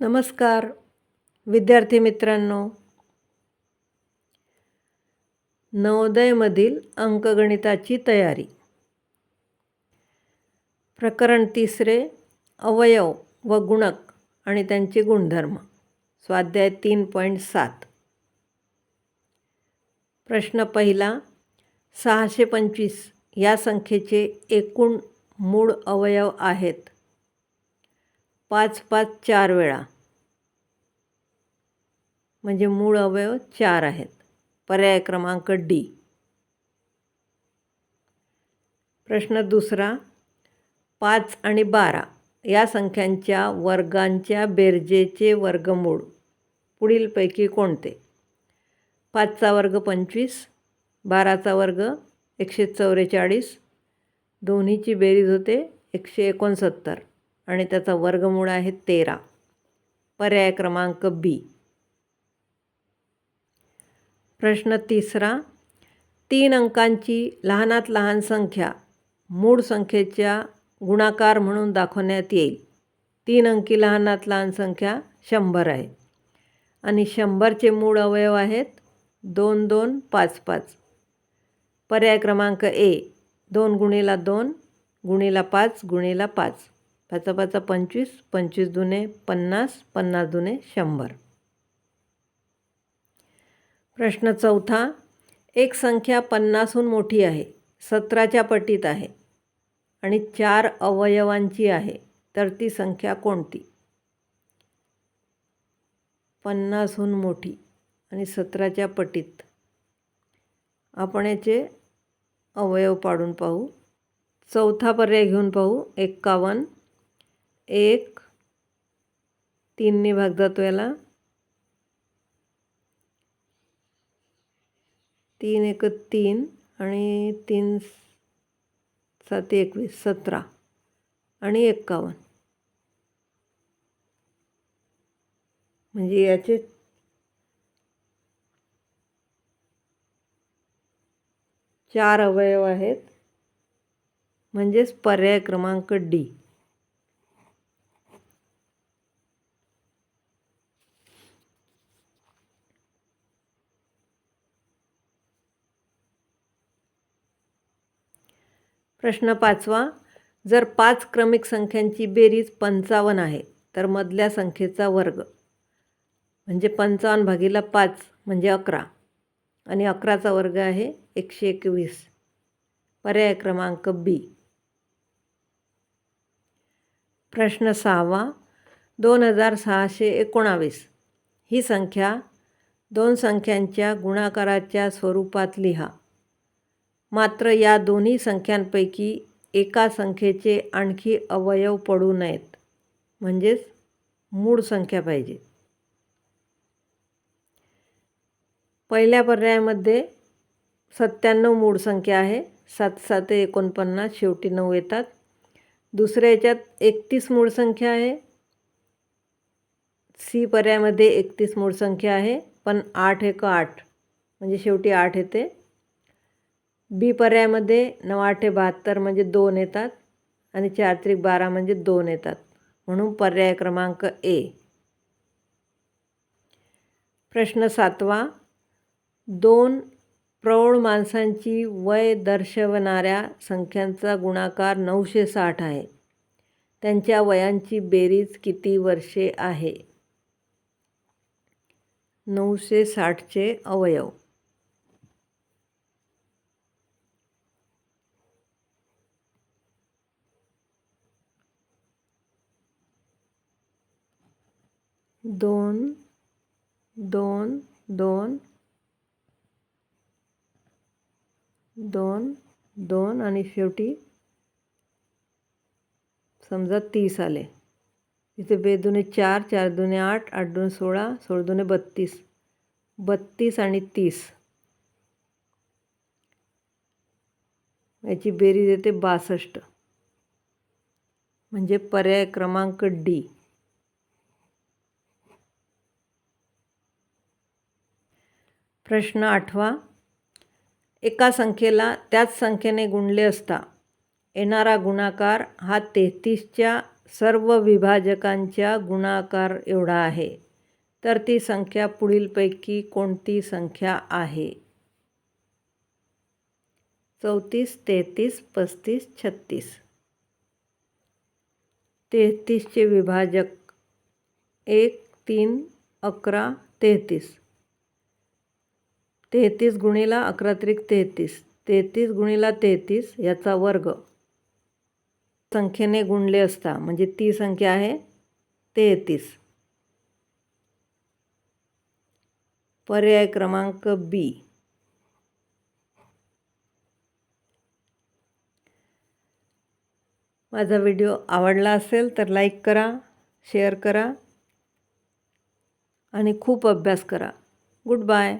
नमस्कार विद्यार्थी मित्रांनो. नवोदयमधील अंकगणिताची तयारी. प्रकरण तिसरे अवयव व गुणक आणि त्यांचे गुणधर्म. स्वाध्याय तीन पॉईंट सात. प्रश्न पहिला सहाशे पंचवीस या संख्येचे एकूण मूळ अवयव आहेत. पाच पाच चार वेळा. म्हणजे मूळ अवयव चार आहेत. पर्याय क्रमांक डी प्रश्न दुसरा पाच आणि बारा या संख्यांच्या वर्गांच्या बेरजेचे वर्गमूळ पुढीलपैकी कोणते? पाचचा वर्ग पंचवीस बाराचा वर्ग एकशे चौवेचाळीस दोन्हीची बेरीज होते एकशे एकोणसत्तर. आणि त्याचा वर्गमूळ आहे तेरा. पर्याय क्रमांक बी. प्रश्न तिसरा. तीन अंकांची लहानात लहान संख्या मूळ संख्येच्या गुणाकार म्हणून दाखवण्यात येईल. तीन अंकी लहानात लहान संख्या शंभर आहे. आणि शंभरचे मूळ अवयव आहेत दोन दोन पाच पाच. पर्याय क्रमांक ए. दोन गुणीला दोन गुणीला पाच गुणीला पाच. पाचा पाचा पंचवीस पंचवीस दुने पन्नास पन्नास दुने शंभर. प्रश्न चौथा एक संख्या पन्नासहून मोठी आहे सतराच्या पटीत आहे आणि चार अवयवांची आहे तर ती संख्या कोणती? पन्नासहून मोठी आणि सतराच्या पटीत. आपण याचे अवयव पाडून पाहू. चौथा पर्याय घेऊन पाहू एक्कावन्न एक तीनने भाग जातो याला. तीन एक तीन आणि तीन सात एकवीस सतरा आणि एक्कावन्न म्हणजे याचे चार अवयव आहेत. म्हणजेच पर्याय क्रमांक डी. प्रश्न पाचवा जर पाच क्रमिक संख्यांची बेरीज पंचावन्न आहे तर मधल्या संख्येचा वर्ग. म्हणजे पंचावन्न भागीला पाच म्हणजे अकरा. आणि अकराचा वर्ग आहे एकशे एकवीस. पर्याय क्रमांक बी. प्रश्न सहावा दोन हजार सहाशे एकोणावीस. ही संख्या दोन संख्यांच्या गुणाकाराच्या स्वरूपात लिहा. मात्र या दोन्ही संख्यांपैकी एका संख्येचे आणखी अवयव पडू नयेत. म्हणजेच मूळ संख्या पाहिजे. पहिल्या पर्यायामध्ये सत्त्याण्णव मूळ संख्या आहे. सात सात एकोणपन्नास शेवटी नऊ येतात. दुसऱ्या याच्यात एकतीस मूळ संख्या आहे. सी पर्यायामध्ये एकतीस मूळ संख्या आहे पण आठ एक आठ म्हणजे शेवटी आठ येते. बी पर्यायामध्ये नऊ आठे बहात्तर म्हणजे दोन येतात आणि चार त्रिक बारा म्हणजे दोन येतात. म्हणून पर्याय क्रमांक ए. प्रश्न सातवा. दोन प्रौढ माणसांची वय दर्शवणाऱ्या संख्यांचा गुणाकार नऊशे साठ आहे. त्यांच्या वयांची बेरीज किती वर्षे आहे? नऊशे साठचे अवयव. दोन दोन दोन दोन दोन आणि शेवटी समजा तीस आले. इथे बेदुने चार चार दुने आठ आठ दोन सोळा सोळा दुने बत्तीस. बत्तीस आणि तीस. याची बेरीज येते बासष्ट. म्हणजे पर्याय क्रमांक डी. प्रश्न आठवा. एका संख्येला त्याच संख्येने गुणले असता येणारा गुणाकार हा तेहतीसच्या सर्व विभाजकांच्या गुणाकार एवढा आहे. तर ती संख्या पुढीलपैकी कोणती संख्या आहे? चौतीस तेहतीस पस्तीस छत्तीस. तेहतीसचे विभाजक एक तीन अकरा तेहतीस. तेहतीस गुणिला अकरा त्रिक तेहतीस. तेहतीस गुणिला तेहतीस याचा वर्ग. संख्येने गुणले असता म्हणजे ती संख्या आहे तेहतीस. पर्याय क्रमांक बी. माझा व्हिडिओ आवडला असेल तर लाईक करा शेअर करा आणि खूप अभ्यास करा. Good bye.